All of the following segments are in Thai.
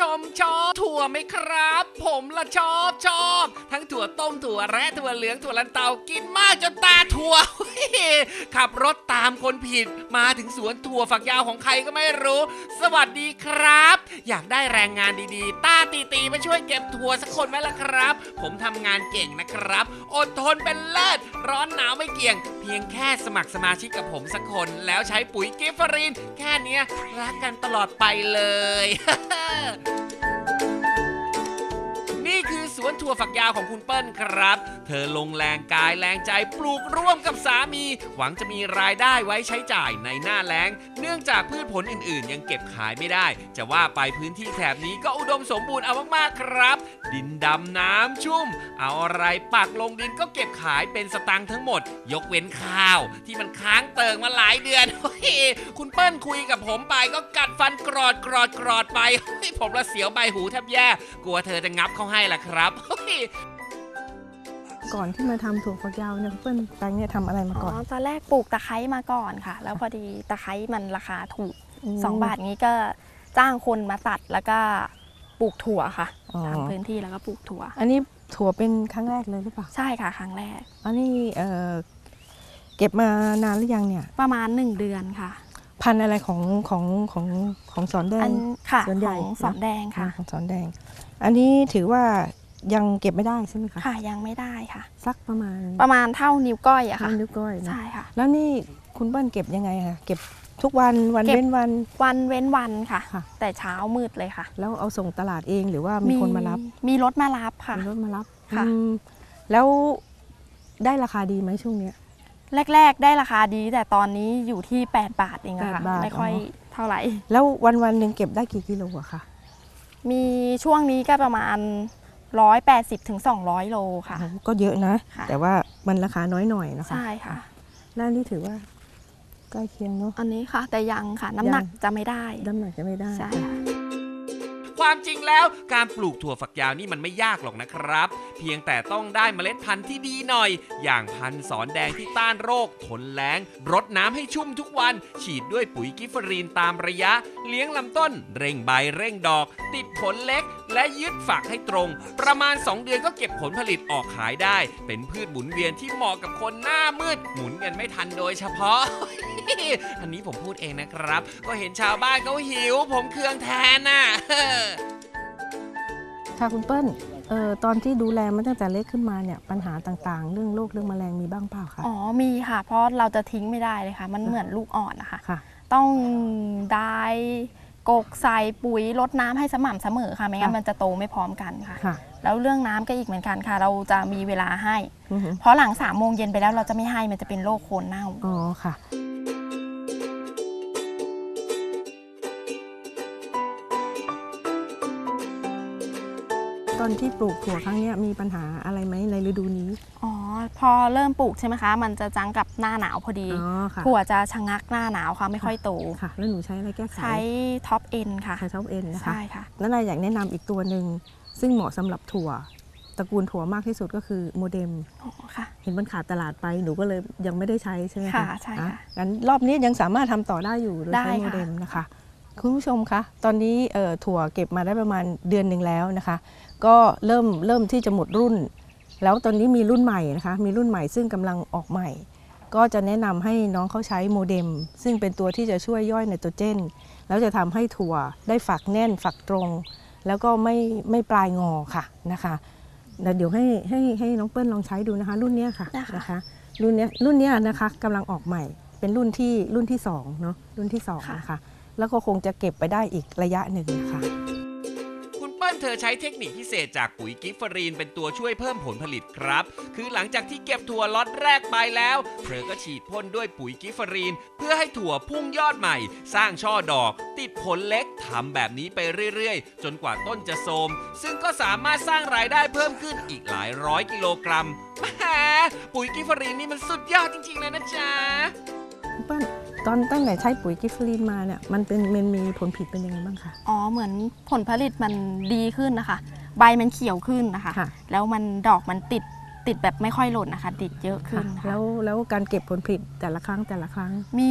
ชอบชอบถั่วไหมครับ ผมละชอบชอบ ทั้งถั่วต้มถั่วแระถั่วเหลืองถั่วลันเตากินมากจนตาถั่ว ขับรถตามคนผิด มาถึงสวนถั่วฝักยาวของใครก็ไม่รู้ สวัสดีครับ อยากได้แรงงานดีๆ ต้าตีตีมาช่วยเก็บถั่วสักคนไหมล่ะครับ ผมทำงานเก่งนะครับ อดทนเป็นเลิศร้อนหนา เกียง เพียงแค่สมัครสมาชิกกับผมสักคน แล้วใช้ปุ๋ยกิฟฟรีนแค่เนี้ยรักกันตลอดไปเลย วนถั่วฝักยาวของคุณเปิ้ลครับ เธอลงแรงกายแรงใจปลูกร่วมกับสามี หวังจะมีรายได้ไว้ใช้จ่ายในหน้าแล้ง เนื่องจากพืชผลอื่นๆ ยังเก็บขายไม่ได้ จะว่าไปพื้นที่แถบนี้ก็อุดมสมบูรณ์เอามากๆครับ ดินดำน้ำชุ่ม เอาอะไรปักลงดินก็เก็บขายเป็นสตังค์ทั้งหมด ยกเว้นข้าว ที่มันค้างเติ่งมาหลายเดือนเฮ้ยคุณเปิ้ลคุยกับผมไปก็กัดฟันกรอดกรอดกรอดไปเฮ้ยผมละเสียวใบหูแทบแย่ กลัวเธอจะงับเขาให้ล่ะครับก่อนที่มาทำถั่วฝักยาวเนี่ยคุณเปิ้ลแตงเนี่ยทำอะไรมาอ๋ก่อนอตอนแรกปลูกตะไคร้มาก่อนค่ะ แล้วพอดีตะไคร้มันราคาถูกมสองบาทนี้ก็จ้างคนมาตัดแล้วก็ปลูกถั่วค่ะอ๋อทำพื้นที่แล้วก็ปลูกถั่ว อันนี้ถั่วเป็นครั้งแรกเลยหรือเปล่า ใช่ค่ะ ครั้งแรก อันนี้เอ่อเก็บมานานหรือยังเนี่ย ประมาณ 1 เดือนค่ะ พันธุ์อะไรของของของของสอนแดอังนค่ะส่วนใหญ่ของสอนแดงค่ะอ่าของสอนแดง อันนี้ถือว่า ยังเก็บไม่ได้ใช่ไหมคะ ค่ะ ยังไม่ได้ค่ะ สักประมาณประมาณเท่านิ้วก้อยอะค่ะห้านิ้วก้อยนะใช่ค่ะ แล้วนี่คุณเปิ้ลเก็บยังไงคะเก็บทุกวันวันเก็บ เว้นวัน วันเว้นวันค่ะ ค่ะ แต่เช้ามืดเลยค่ะแล้วเอาส่งตลาดเองหรือว่ามีคนมารับมีรถมารับค่ะ มีรถมารับค่ะ อืมแล้วได้ราคาดีไหมช่วงเนี้ย แรก ๆ ได้ราคาดี แต่ตอนนี้อยู่ที่ 8 บาทเองอะค่ะ8บาทไม่ค่อยอ๋อ เท่าไหร่ แล้ววันวันๆหนึ่งเก็บได้กี่กิโลอะคะมีช่วงนี้ก็ประมาณ 180ถึง200 โลค่ะโอ้โหก็เยอะนะ ค่ะ แต่ว่ามันราคาน้อยหน่อยนะคะใช่ค่ะแล้วอันนี่ถือว่าใกล้เคียงเนาะ อันนี้ค่ะ แต่ยังค่ะ น้ำหนักยัง จะไม่ได้น้ำหนักจะไม่ได้ ใช่ค่ะ ความจริงแล้วการปลูกถั่วฝักยาวนี่มันไม่ยากหรอกนะครับ เพียงแต่ต้องได้เมล็ดพันธุ์ที่ดีหน่อย อย่างพันธุ์สอนแดงที่ต้านโรค ทนแล้ง รดน้ำให้ชุ่มทุกวัน ฉีดด้วยปุ๋ยกิฟเฟอรีนตามระยะ เลี้ยงลำต้น เร่งใบเร่งดอก ติดผลเล็ก และยึดฝักให้ตรง ประมาณ 2 เดือนก็เก็บผลผลิตออกขายได้ เป็นพืชหมุนเวียนที่เหมาะกับคนหน้ามืด หมุนกันไม่ทันโดยเฉพาะ อันนี้ผมพูดเองนะครับ ก็เห็นชาวบ้านเขาหิว ผมเคืองแทนน่ะค่ะคุณเปิ้ลเอ่อตอนที่ดูแลมันตั้งแต่เล็กขึ้นมาเนี่ยปัญหาต่างๆ เรื่องโรคเรื่องแมลงมีบ้างเปล่าคะ อ๋อมีค่ะ เพราะเราจะทิ้งไม่ได้เลยค่ะ มันเหมือนลูกอ่อนนะคะ ค่ะ ต้องได้ กกใส่ปุ๋ยรดน้ำให้สม่ำเสมอค่ะไม่งั้นค่ะ มันจะโตไม่พร้อมกันค่ะ ค่ะแล้วเรื่องน้ำก็อีกเหมือนกันค่ะ เราจะมีเวลาให้ อือหือเพราะหลังสามโมงเย็นไปแล้วเราจะไม่ให้มันจะเป็นโรคโคนเน่า อ๋อค่ะ ตอนที่ปลูกถั่วครั้งเนี้ยมีปัญหาอะไรไหมในฤดูนี้ อ๋อ พอเริ่มปลูกใช่ไหมคะ มันจะจังกับหน้าหนาวพอดีอ๋อค่ะถั่วจะชะงักหน้าหนาวค่ะไม่ค่อยโต ค่ะ แล้วหนูใช้อะไรแก้ไขใช้ท็อปเอ็นค่ะ ใช้ท็อปเอ็นนะคะใช่ค่ะ แล้วนายอยากแนะนำอีกตัวหนึ่งซึ่งเหมาะสำหรับถั่ว ตระกูลถั่วมากที่สุดก็คือโมเดม อ๋อค่ะ เห็นมันขาดตลาดไปหนูก็เลยยังไม่ได้ใช้ใช่ไหมค่ะคะใช่อ่ค่ะงั้นรอบนี้ยังสามารถทำต่อได้อยู่โดยได้ใช้ค่ะ โมเดมนะคะ คุณผู้ชมคะตอนนี้เอ่อถั่วเก็บมาได้ประมาณเดือนหนึ่งแล้วนะคะ ก็เริ่มเริ่มที่จะหมดรุ่น แล้วตอนนี้มีรุ่นใหม่นะคะ มีรุ่นใหม่ซึ่งกำลังออกใหม่ ก็จะแนะนำให้น้องเขาใช้โมเดมซึ่งเป็นตัวที่จะช่วยย่อยไนโตรเจน แล้วจะทำให้ถั่วได้ฝักแน่นฝักตรง แล้วก็ไม่ไม่ปลายงอค่ะนะคะแล้วเดี๋ยวให้ให้ให้น้องเปิ้ลลองใช้ดูนะคะ รุ่นเนี้ยค่ะได้ค่ะนะคะ รุ่นเนี้ยรุ่นเนี้ยนะคะกำลังออกใหม่ เป็นรุ่นที่รุ่นที่สองเนาะรุ่นที่สองนะคะแล้วก็คงจะเก็บไปได้อีกระยะหนึ่งนะคะคุณ เธอใช้เทคนิคพิเศษจากปุ๋ยกิฟเฟอรีนเป็นตัวช่วยเพิ่มผลผลิตครับ คือหลังจากที่เก็บถั่วล็อตแรกไปแล้ว เธอก็ฉีดพ่นด้วยปุ๋ยกิฟเฟอรีน เพื่อให้ถั่วพุ่งยอดใหม่ สร้างช่อดอก ติดผลเล็กทำแบบนี้ไปเรื่อยๆ จนกว่าต้นจะโทมซึ่งก็สามารถสร้างรายได้เพิ่มขึ้นอีกหลายร้อยกิโลกรัมแหมปุ๋ยกิฟเฟอรีนนี่มันสุดยอดจริงๆเลยนะจ๊ะปิ้ล ตอนตั้งแต่ใช้ปุ๋ยกิฟฟลินมาเนี่ยมันเป็นมันมีผลผิดเป็นยังไงบ้างคะ อ๋อเหมือนผลผลิตมันดีขึ้นนะคะ ใบมันเขียวขึ้นนะคะ ค่ะ แล้วมันดอกมันติดติดแบบไม่ค่อยหล่นนะคะ ติดเยอะขึ้นค่ะค่ะแล้วแล้วการเก็บผลผลิตแต่ละครั้งแต่ละครั้ง มี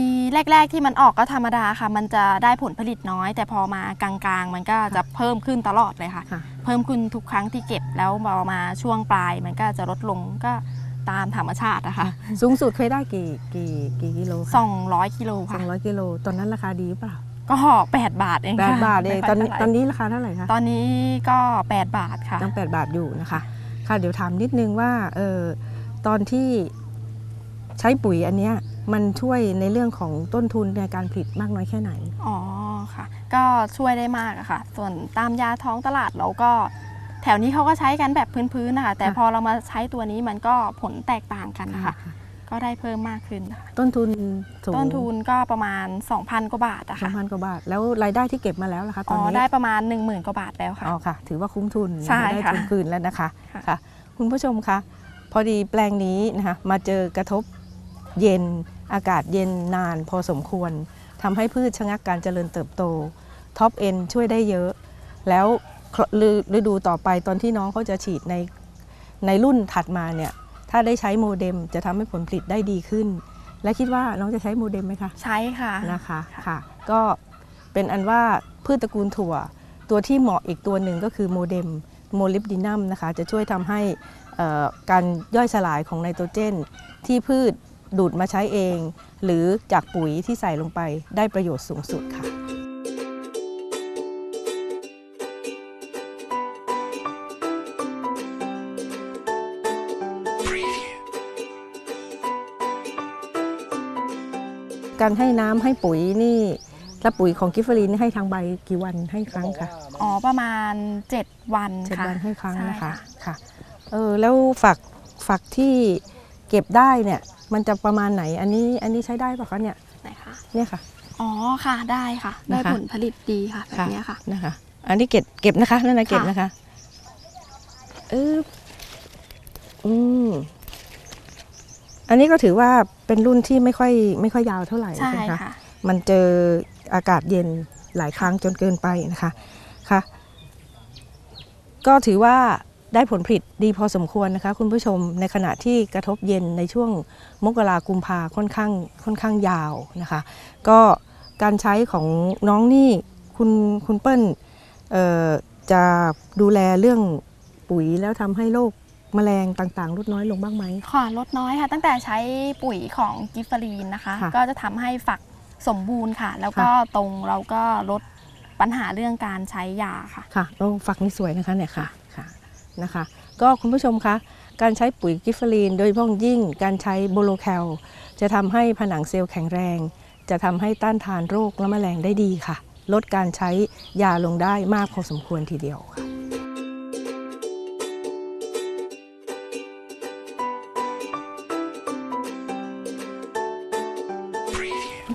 แรก ๆที่มันออกก็ธรรมดาค่ะ มันจะได้ผลผลิตน้อย แต่พอมากลางๆ มันก็จะเพิ่มขึ้นตลอดเลยค่ะ ค่ะ เพิ่มขึ้นทุกครั้งที่เก็บแล้วพอมาช่วงปลายมันก็จะลดลงก็ ตามธรรมชาติอะค่ะสูงสุดเคยได้กี่กี่กี่กิโลคะ200กิโลสอค่ะงร้อยกิโลตอนนั้นราคาดีหรือเปล่าก็8บาทเองแปดค่ะบาทเองไม่ตอนค่นี้ยท่าไหร่ตอนนี้ราคาเท่าไหร่คะ ตอนนี้ก็ 8 บาทค่ะตั้งแปดบาทอยู่นะคะ ค่ะ เดี๋ยวถามนิดนึงว่าเออตอนที่ใช้ปุ๋ยอันเนี้ยมันช่วยในเรื่องของต้นทุนในการผลิตมากน้อยแค่ไหน อ๋อค่ะ ก็ช่วยได้มากอะค่ะ ส่วนตามยาท้องตลาดเราก็ แถวนี้เขาก็ใช้กันแบบพื้นๆนะคะแต่ค่ะพอเรามาใช้ตัวนี้มันก็ผลแตกต่างกันนะคะก็ได้เพิ่มมากขึ้นค่ะต้นทุนสูงต้นทุนก็ประมาณ 2,000 กว่าบาทอะสอค่ะงพันกว่าบาท แล้วรายได้ที่เก็บมาแล้วล่ะคะตอ๋อนอนี้ได้ประมาณ 10,000 กว่าบาทแล้วค่ะ อ๋อค่ะ ถือว่าคุ้มทุนนะคะใช่ได้ค่ะทุนคืนแล้วนะคะค่ะ ค่ะ คุณผู้ชมคะพอดีแปลงนี้นะคะมาเจอกระทบเย็นอากาศเย็นนานพอสมควรทำให้พืชชะงักการเจริญเติบโตท็อปเอ็นช่วยได้เยอะ แล้ว ฤฤดูต่อไปตอนที่น้องเขาจะฉีดในในรุ่นถัดมาเนี่ยถ้าได้ใช้โมเด็มจะทำให้ผลผลิตได้ดีขึ้น และคิดว่าน้องจะใช้โมเด็มไหมคะ ใช้ค่ะนะคะค่ะค่ะก็เป็นอันว่าพืชตระกูลถั่ว ตัวที่เหมาะอีกตัวหนึ่งก็คือโมเดมโมลิบดินัมนะคะจะช่วยทำให้เอ่อการย่อยสลายของไนโตรเจน ที่พืชดูดมาใช้เอง หรือจากปุ๋ยที่ใส่ลงไปได้ประโยชน์สูงสุดค่ะ การให้น้ำให้ปุ๋ยนี่ถ้าปุ๋ยของกิฟเฟอรีนนี่ให้ทางใบกี่วันให้ครั้งคะอ๋อประมาณ 7 วันเจ็ดค่ะวันให้ครั้งใช่นะคะค่ะเออแล้วฝักฝักที่เก็บได้เนี่ย มันจะประมาณไหนอันนี้อันนี้ใช้ได้ปะคะเนี่ยไหนคะเนี่ยค่ะ อ๋อค่ะได้ค่ะ ได้นะคะ ผลผลิตดีค่ะแบบเนี้ยค่ะ นะคะ อันนี้เก็บเก็บนะคะนั่นนะเก็บค่ะนะคะเอออืม อันนี้ก็ถือว่าเป็นรุ่นที่ไม่ค่อยไม่ค่อยยาวเท่าไหร่ใช่ไหมคะ ค่ะ มันเจออากาศเย็นหลายครั้งจนเกินไปนะคะ ค่ะ ก็ถือว่าได้ผลผลิตดีพอสมควรนะคะ คุณผู้ชมในขณะที่กระทบเย็นในช่วงมกรากุมภาค่อนข้างค่อนข้างยาวนะคะ ก็การใช้ของน้องนี่คุณคุณเปิ้ลเอ่อจะดูแลเรื่องปุ๋ยแล้วทำให้โรค แมลงต่างๆ ลดน้อยลงบ้างไหม ค่ะลดน้อยค่ะ ตั้งแต่ใช้ปุ๋ยของกิฟเฟอรีนนะคะ ค่ะก็จะทำให้ฝักสมบูรณ์ค่ะ แล้วก็ตรงเราก็ลดปัญหาเรื่องการใช้ยาค่ะ ค่ะโอ้ฝักนี่สวยนะคะเนี่ยค่ะค่ะนะคะ ก็คุณผู้ชมคะการใช้ปุ๋ยกิฟเฟอรีน โดยเฉพาะอย่างยิ่งการใช้โบโลแคลจะทำให้ผนังเซลล์แข็งแรง จะทำให้ต้านทานโรคและแมลงได้ดีค่ะ ลดการใช้ยาลงได้มากพอสมควรทีเดียวค่ะ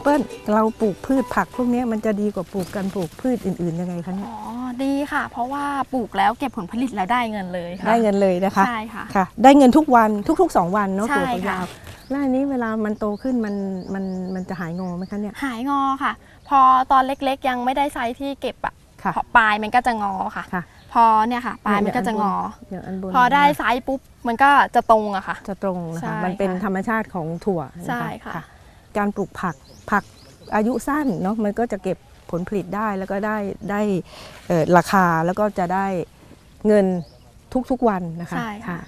ปิ้ลเราปลูกพืชผักพวกเนี้ยมันจะดีกว่าปลูกกันปลูกพืชอื่นๆยังไงคะเนี่ยอ๋อดีค่ะ เพราะว่าปลูกแล้วเก็บผลผลิตแล้วได้เงินเลยค่ะได้เงินเลยนะคะใช่ค่ะค่ะ ได้เงินทุกวันทุกๆ 2 วันเนาะใช่ถั่วฝักค่ะยาวแล้วอันนี้เวลามันโตขึ้นมันมันมันจะหายงอไหมคะเนี่ยหายงอค่ะ พอตอนเล็กๆ ยังไม่ได้ไซส์ที่เก็บอะค่ะพอปลายมันก็จะงอค่ะค่ะ พอเนี่ยค่ะ ปลายมันก็จะงออย่างอันบนพอได้ไซส์ปุ๊บมันก็จะตรงอะค่ะ จะตรงนะใช่คะมันเป็นค่ะธรรมชาติของถั่วนะคะใช่ค่ะ การปลูกผักผักอายุสั้นเนาะมันก็จะเก็บผลผลิตได้แล้วก็ได้ได้เอ่อราคาแล้วก็จะได้เงินทุกๆวันนะคะใช่ค่ะ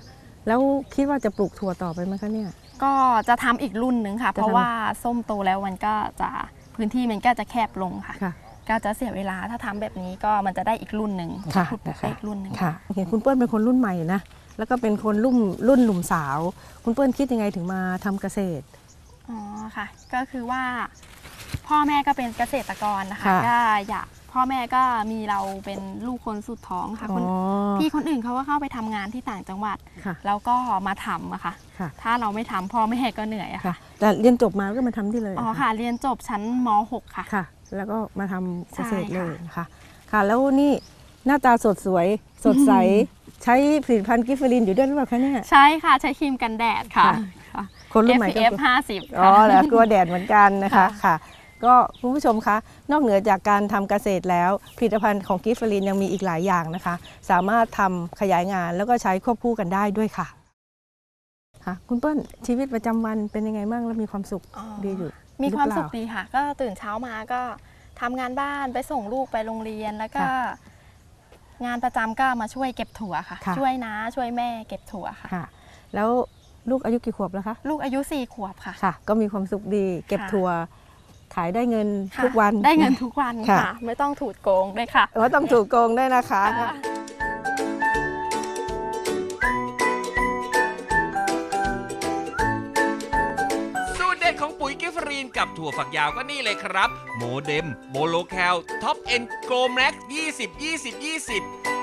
แล้วคิดว่าจะปลูกถั่วต่อไปไหมคะเนี่ย ก็จะทำอีกรุ่นหนึ่งค่ะจะทำเพราะว่าส้มโตแล้วมันก็จะพื้นที่มันก็จะแคบลงค่ะค่ะก็จะเสียเวลาถ้าทำแบบนี้ก็มันจะได้อีกรุ่นหนึ่งค่ะขุดปลูกนะคะได้อีกรุ่นหนึ่งค่ะเห็นคุณเปิ้ลเป็นคนรุ่นใหม่นะแล้วก็เป็นคนรุ่นรุ่นหนุ่มสาว คุณเปิ้ลคิดยังไงถึงมาทำเกษตรอ๋อ ค่ะ ก็คือว่า พ่อแม่ก็เป็นเกษตรกรนะคะ ค่ะ ก็อยากพ่อแม่ก็มีเราเป็นลูกคนสุดท้องค่ะอ๋คนอพี่คนอื่นเขาก็เข้าไปทำงานที่ต่างจังหวัด ค่ะ แล้วก็มาทำอะค่ะ ค่ะ ถ้าเราไม่ทำพ่อแม่ก็เหนื่อยอะค่ะ ค่ะ แต่เรียนจบมาก็มาทำที่เลยอ๋อเหรค่ะ เรียนจบชั้นม .6 ค่ะ ค่ะ แล้วก็มาทำเกษตรใช่เลค่ะยนะคะค่ะ แล้วนี่หน้าตาสดสวยสดใส ใช้ผลิตภัณฑ์กิฟเฟอรินอยู่ด้วยหรือเปล่าคะเนี่ย ใช่ค่ะ ใช้ครีมกันแดดค่ะ ค่ะ ค่ะคนรุ่นใหม่ก็ SPF 50อ๋อค่ะเหรอกลัวแดดเหมือนกันนะคะค่ะ ค่ะ ก็คุณผู้ชมคะนอกเหนือจากการทำเกษตรแล้ว ผลิตภัณฑ์ของกิฟเฟอรินยังมีอีกหลายอย่างนะคะ สามารถทำขยายงานแล้วก็ใช้ควบคู่กันได้ด้วยค่ะค่ะ คุณเปิ้ลชีวิตประจำวันเป็นยังไงบ้างแล้วมีความสุขอ๋อดีอยู่มีความหรือสุขเปล่ดีค่ะ ก็ตื่นเช้ามาก็ทำงานบ้านไปส่งลูกไปโรงเรียนแล้วก็ค่ะงานประจำก็มาช่วยเก็บถั่วค่ะค่ะ ช่วยน้าช่วยแม่เก็บถั่วค่ะ ค่ะ แล้ว ลูกอายุกี่ขวบแล้วคะ ลูกอายุสี่ขวบค่ะ ค่ะ ก็มีความสุขดี เก็บค่ะถั่วขายได้เงินค่ะทุกวัน ได้เงินทุกวันค่ะค่ะไม่ต้องถูดโกงด้วยค่ะว่าต้องถูกโกงด้วยนะคะค่ะสูตรเด็ดของปุ๋ยกิฟรีนกับถั่วฝักยาวก็นี่เลยครับ โมเดม โมโลแคลท็อปเอ็นโกลแม็ก20 20 20